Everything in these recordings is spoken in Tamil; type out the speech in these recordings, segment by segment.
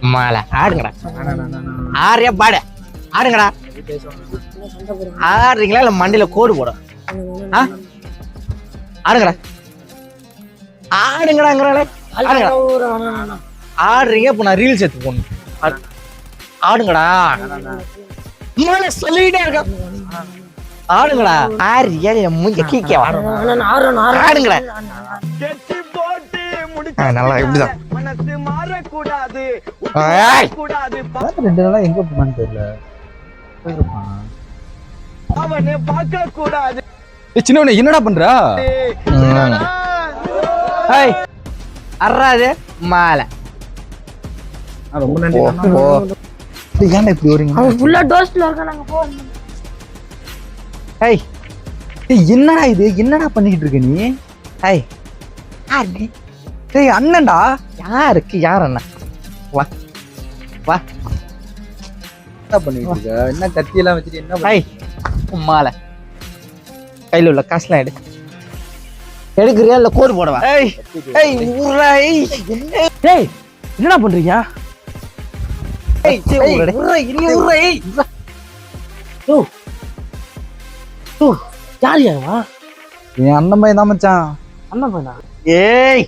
மாலை. ஆடுங்கடா. ஆறியா பாடு. ஆடுங்கடா. ஆடுறீங்களா? இல்ல மண்டையில கோடு போடும் ஆ? ஆடுங்கடா. ஆடுங்கடாங்கிறாளே. ஆடுங்கடா. ஆடுறீங்க? இப்ப நான் ரீல்ஸ் எடுத்து போகணும் ஆடு- ஆடுங்கடா. மாலை சொல்லிக்கிட்டே இருக்க. ஆடுங்கடா. ஆறியா என் மூஞ்ச கீக்கவா ஆடுங்கடா. நல்லா இப்படிதான். ஏய்! கூடாது ரெண்டு நாளா எங்க போனான்னு தெரியல. போயிருப்பான். அவனை பார்க்க கூடாது சின்னவனே என்னடா பண்ற? அறாது மாலை. ரொம்ப நன்றி ஏன்டா இப்படி வரீங்க அவன் ஃபுல்லா டோஸ்ட்ல இருக்கானாங்க போ டேய், என்னடா இது? என்னடா பண்ணிக்கிட்டு இருக்க நீ? யாரு டேய் அண்ணன்டா. யாருக்கு? யார் அண்ணா வா. வா. என்ன பண்ணிட்டு இருக்க? என்ன கத்தி எல்லாம் வச்சுட்டு என்ன உன் மாலை. கையில உள்ள காசுலாம் எடு. எடுக்கிறியா? இல்ல கோடு போடவா? ஏய் ஏய் ஊர்ரா ஏய். ஏய் என்னடா பண்றீங்க? ஏய் ஏய் ஊர்ரா இனி ஊர்ரா ஏய். ஓ யார் யாருவா என் அண்ணன் பையன் தான் மச்சான். அண்ணன் பையனா? ஏய்.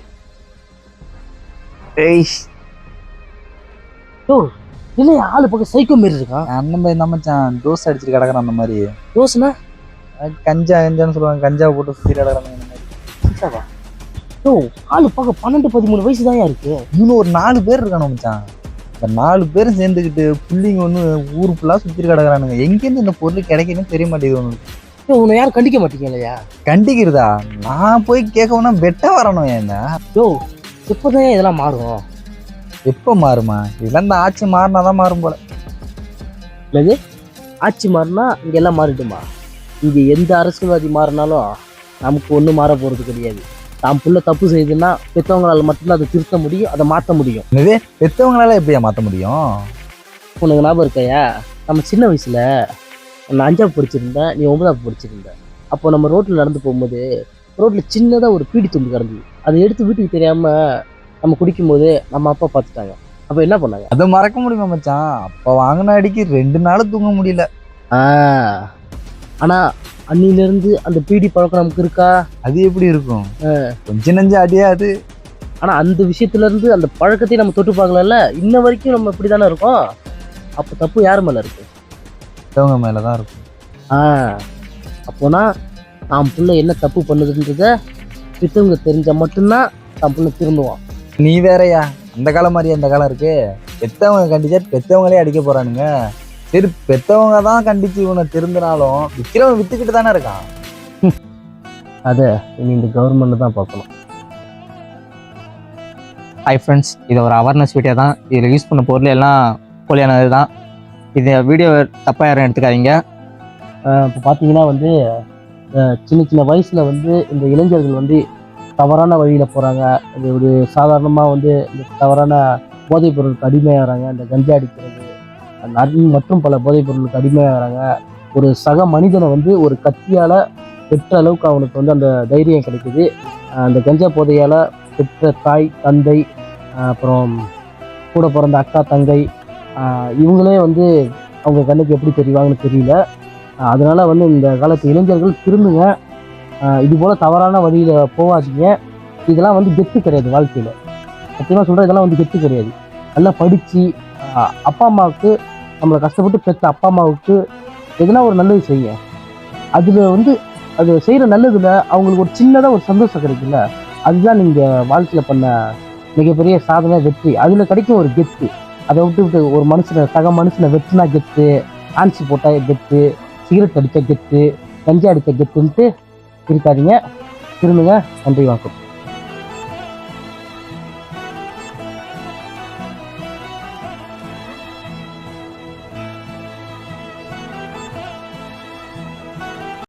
ஏய். ஓ இல்லையா ஆளு பக்கம் சைக்கோ மாரி இருக்கான் பையன் தான் மச்சான் டோஸ் அடிச்சுட்டு கிடக்குறான் அந்த மாதிரி. அஹ் கஞ்சா கஞ்சான்னு சொல்லுவாங்க கஞ்சா போட்டு சுத்தி கிடக்குறாங்க அந்த மாதிரி. ஆளு பார்க்க பன்னெண்டு பதிமூணு வயசு தான் இருக்கு. இன்னும் ஒரு நாலு பேர் இருக்கானு மச்சான். இந்த நாலு பேரும் சேர்ந்துக்கிட்டு புள்ளிங்க ஒன்று ஊர் ஃபுல்லாக சுற்றிட்டு கிடக்குறானுங்க. எங்கேருந்து இந்த பொருள் கிடைக்குன்னு தெரிய மாட்டேங்குது உனக்கு. உன்னை யாரும் கண்டிக்க மாட்டீங்க இல்லையா? கண்டிக்கிறதா? நான் போய் கேட்கணும்னா பெட்டா வரணும் என்ன? யோ எப்போதான் இதெல்லாம் மாறும். எப்போ மாறுமா? இதெல்லாம் இந்த ஆட்சி மாறினாதான் மாறும் போல. என்னது ஆட்சி மாறினா இங்க எல்லாம் மாறிடுமா? இங்க எந்த அரசியல்வாதி மாறினாலும் நமக்கு ஒன்றும் மாற போறது கிடையாது. தான் புள்ள தப்பு செய்யுதுன்னா பெற்றவங்களால மட்டும்தான் அதை திருத்த முடியும் அதை மாற்ற முடியும். என்னது? பெத்தவங்களால எப்படியா மாற்ற முடியும்? உனக்கு ஞாபகம் இருக்கையா? நம்ம சின்ன வயசுல நான் அஞ்சாவது படிச்சிருந்தேன் நீ ஒன்பதாவது படிச்சிருந்த. அப்போ நம்ம ரோட்டில் நடந்து போகும்போது ரோட்டில் சின்னதாக ஒரு பீடி துண்டு கிடந்தது. அதை எடுத்து வீட்டுக்கு தெரியாம நம்ம குடிக்கும்போது நம்ம அப்பா பார்த்துட்டாங்க. அப்போ என்ன பண்ணாங்க? அதை மறக்க முடியுமா மச்சான்? அப்போ வாங்கின அடிக்கு ரெண்டு நாள் தூங்க முடியல. ஆனால் அன்னிலேருந்து அந்த பீடி பழக்கம் நமக்கு இருக்கா? அது எப்படி இருக்கும்? கொஞ்ச நஞ்ச அடியா அது? ஆனால் அந்த விஷயத்துலேருந்து அந்த பழக்கத்தையும் நம்ம தொட்டு பார்க்கலல்ல? இன்ன வரைக்கும் நம்ம இப்படி தானே இருக்கோம்? அப்போ தப்பு யார் மேலே இருக்கு? பெத்தவங்க மேலதான் இருக்கும். ஆ. அப்போனா தான் புள்ள என்ன தப்பு பண்ணுதுன்றத பெற்றவங்க தெரிஞ்சா மட்டும்தான் தான் புள்ள திருந்துவான். நீ வேறயா? அந்த காலம் மாதிரி அந்த காலம் இருக்கு? பெத்தவங்க கண்டிச்சா பெத்தவங்களே அடிக்க போறானுங்க. சரி பெத்தவங்க தான் கண்டிச்சு இவனை திருந்தினாலும் விக்கிறவன் வித்துக்கிட்டு தானே இருக்கான். அதை இனி இந்த கவர்மெண்ட் தான் பார்க்கணும். ஹாய் ஃப்ரெண்ட்ஸ் இது ஒரு அவேர்னஸ் வீடியோ தான். இதில் யூஸ் பண்ண பொருள் எல்லாம் போலியானது தான். இது வீடியோ தப்பாக யாரும் எடுத்துக்காதீங்க. இப்போ பார்த்தீங்கன்னா வந்து சின்ன சின்ன வயசில் வந்து இந்த இளைஞர்கள் வந்து தவறான வழியில் போகிறாங்க அது ஒரு சாதாரணமாக வந்து இந்த தவறான போதைப் பொருளுக்கு அடிமையாகிறாங்க. இந்த கஞ்சா அடிக்கிறது நிறைய மற்றும் பல போதைப் பொருளுக்கு அடிமையாகிறாங்க. ஒரு சக மனிதனை வந்து ஒரு கத்தியால் பெற்ற அளவுக்கு அவனுக்கு வந்து அந்த தைரியம் கிடைக்குது. அந்த கஞ்சா போதையால் பெற்ற தாய் தந்தை அப்புறம் கூட பிறந்த அக்கா தங்கை இவங்களே வந்து அவங்க கண்ணுக்கு எப்படி தெரிவாங்கன்னு தெரியல. அதனால் வந்து இந்த காலத்து இளைஞர்கள் திரும்புங்க. இது போல் தவறான வழியில் போகாதீங்க. இதெல்லாம் வந்து கெத்து கிடையாது வாழ்க்கையில். சத்தியமாக சொல்கிறேன் இதெல்லாம் வந்து கெத்து கிடையாது. நல்லா படித்து அப்பா அம்மாவுக்கு நம்மளை கஷ்டப்பட்டு பெற்ற அப்பா அம்மாவுக்கு எதுனா ஒரு நல்லது செய்யுங்க. அதில் வந்து அது செய்கிற நல்லதில் அவங்களுக்கு ஒரு சின்னதாக ஒரு சந்தோஷம் கிடைக்குல்ல அதுதான் நீங்கள் வாழ்க்கையில் பண்ண மிகப்பெரிய சாதனை வெற்றி. அதில் கிடைக்கும் ஒரு கெத்து. அதை விட்டு விட்டு ஒரு மனுஷனை சக மனுஷனை வெற்றினா கெத்து ஆன்சி போட்டால் கெத்து. சிகரெட் அடித்த கெத்து கஞ்சா அடித்த கெத்துன்ட்டு இருக்காதீங்க. திரும்புங்க நன்றி வணக்கம்.